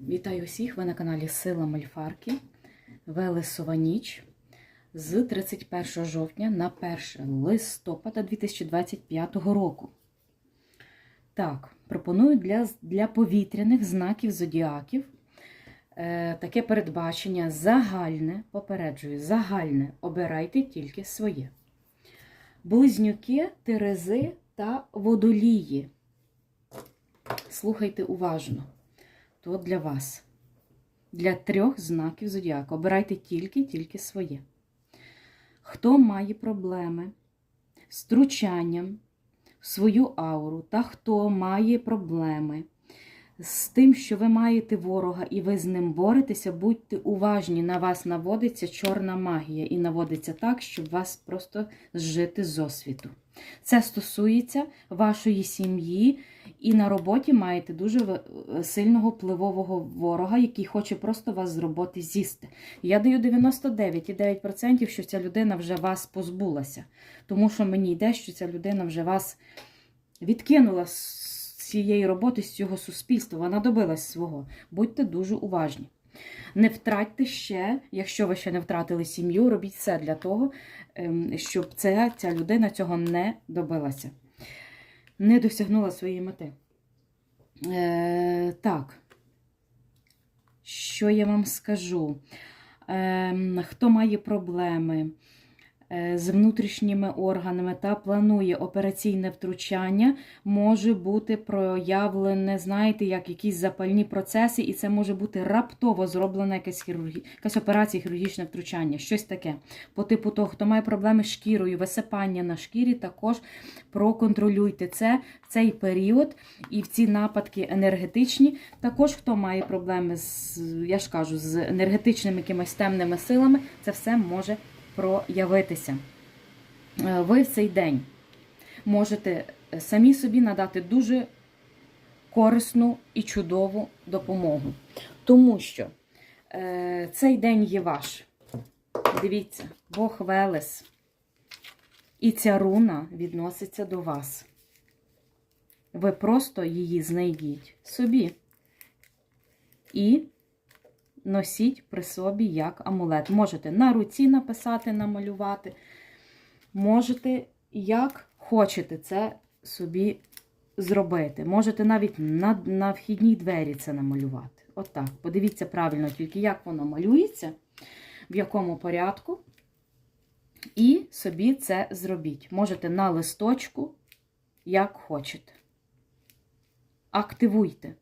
Вітаю усіх! Ви на каналі Сила Мольфарки. Велесова ніч з 31 жовтня на 1 листопада 2025 року. Так, пропоную для, для повітряних знаків зодіаків е, таке передбачення загальне, попереджую, загальне. Обирайте тільки своє. Близнюки, терези та водолії. Слухайте уважно то для вас. Для трьох знаків зодіака. Обирайте тільки-тільки своє. Хто має проблеми з втручанням в свою ауру, та хто має проблеми з тим, що ви маєте ворога і ви з ним боретеся, будьте уважні, на вас наводиться чорна магія і наводиться так, щоб вас просто зжити з освіту. Це стосується вашої сім'ї, і на роботі маєте дуже сильного впливового ворога, який хоче просто вас з роботи з'їсти. Я даю 99,9%, що ця людина вже вас позбулася. Тому що мені йде, що ця людина вже вас відкинула з цієї роботи, з цього суспільства. Вона добилась свого. Будьте дуже уважні. Не втратьте ще, якщо ви ще не втратили сім'ю, робіть все для того, ем, щоб ця, ця людина цього не добилася, не досягнула своєї мети. Е, так, що я вам скажу? Е, хто має проблеми з внутрішніми органами та планує операційне втручання, може бути проявлене, знаєте, як якісь запальні процеси, і це може бути раптово зроблена якась, хірургі... якась операція, хірургічне втручання, щось таке. По типу того, хто має проблеми з шкірою, висипання на шкірі, також проконтролюйте це в цей період і в ці нападки енергетичні. Також хто має проблеми з, я ж кажу, з енергетичними якимись темними силами, це все може проявитися. Е, Ви в цей день можете самі собі надати дуже корисну і чудову допомогу. Тому що е, цей день є ваш. Дивіться, Бог Велес. І ця руна відноситься до вас. Ви просто її знайдіть собі. І носіть при собі як амулет. Можете на руці написати, намалювати. Можете, як хочете це собі зробити. Можете навіть на, на вхідній двері це намалювати. Отак. Подивіться правильно, тільки як воно малюється, в якому порядку. І собі це зробіть. Можете на листочку, як хочете. Активуйте.